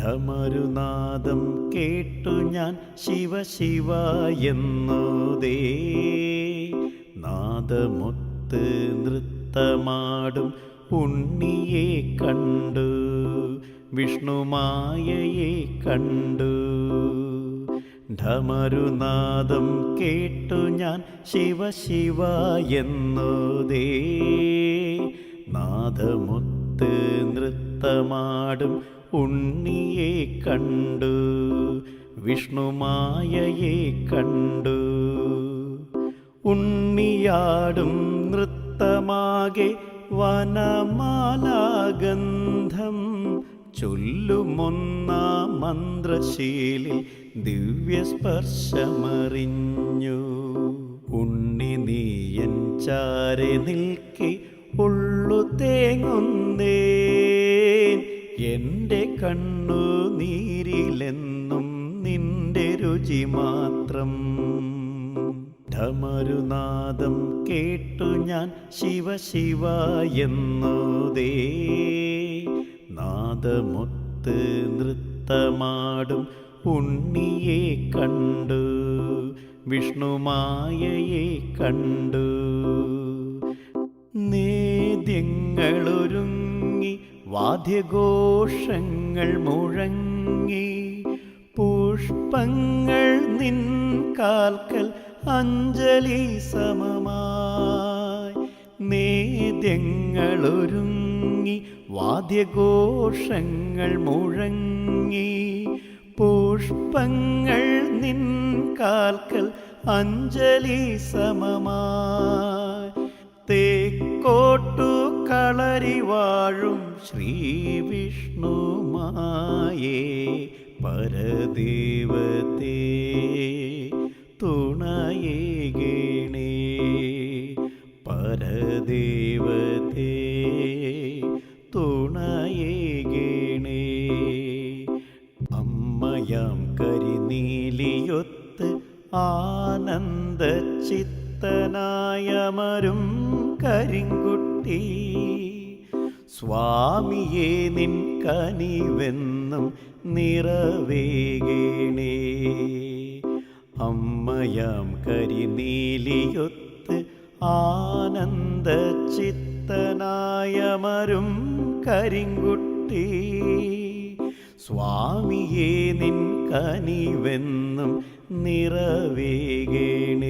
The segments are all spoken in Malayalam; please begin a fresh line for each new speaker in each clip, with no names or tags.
ഢമരുനാദം കേട്ടു ഞാൻ ശിവ ശിവ എന്നോതേ നാദമൊത്ത് നൃത്തമാടും ഉണ്ണിയെ കണ്ടു വിഷ്ണുമായയെ കണ്ടു. ധമരുനാദം കേട്ടു ഞാൻ ശിവ ശിവ എന്നോതേ നാദമൊത്ത് നൃത്തമാടും ഉണ്ണിയെ കണ്ടു വിഷ്ണുമായയെ കണ്ടു. ഉണ്ണിയാടും നൃത്തമാകെ വനമാലാഗന്ധം ചൊല്ലുമൊന്ന മന്ത്രശീലിൽ ദിവ്യസ്പർശമറിഞ്ഞു. ഉണ്ണി നീയൻ ചാരെ നിൽക്കെ എന്റെ കണ്ണു നീരിലെന്നും നിന്റെ രുചി മാത്രം. ധമരുനാദം കേട്ടു ഞാൻ ശിവ ശിവ എന്നോതേ നാദമൊത്ത് നൃത്തമാടും ഉണ്ണിയെ കണ്ടു വിഷ്ണുമായയെ കണ്ടു. നേദ്യങ്ങളൊരുങ്ങി വാദ്യഘോഷങ്ങൾ മുഴങ്ങി. പുഷ്പങ്ങൾ നിൻ കാൽക്കൽ അഞ്ജലി സമമായി. നേദ്യങ്ങളൊരുങ്ങി വാദ്യഘോഷങ്ങൾ മുഴങ്ങി. പുഷ്പങ്ങൾ നിൻ കാൽക്കൽ അഞ്ജലി സമമായി. തേക്കോട്ടു കളരി വാഴും ശ്രീ വിഷ്ണുമായേ പരദേവതേ തുണയേകേണേ പരദേവതേ തുണയേകേണേ അമ്മയാം കരിനീലിയൊത്ത് ആനന്ദ ചിത്തനായമരും കരിങ്കുട്ടി. സ്വാമിയെ നിൻ കനിവെന്നും നിറവേകേണേ. അമ്മയാം കരിനീലിയൊത്ത് ആനന്ദ ചിത്തനായമരും കരിങ്കുട്ടി. സ്വാമിയെ നിൻ കനിവെന്നും നിറവേകേണേ.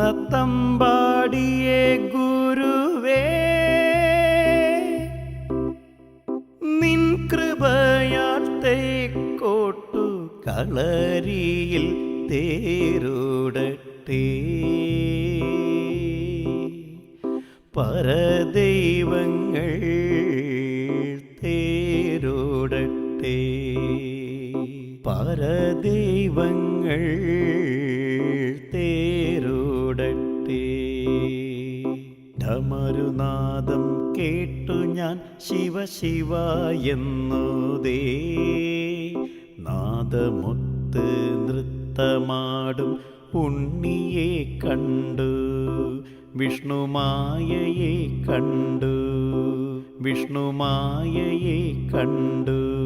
കുന്നത്തമ്പാടിയെ ഗുരുവേ നിൻ കൃപയാൽ കോട്ടു കളരിയിൽ തേരോടട്ടെ. പരദൈവങ്ങൾ തേരോടട്ടെ. പരദൈവങ്ങൾ തേരോടട്ടെ ഢമരുനാദം കേട്ടു ഞാൻ ശിവ ശിവ എന്നോതേ നാദമൊത്ത് നൃത്തമാടും ഉണ്ണിയെ കണ്ടു. വിഷ്ണുമായയെ കണ്ടു. വിഷ്ണുമായയെ കണ്ടു.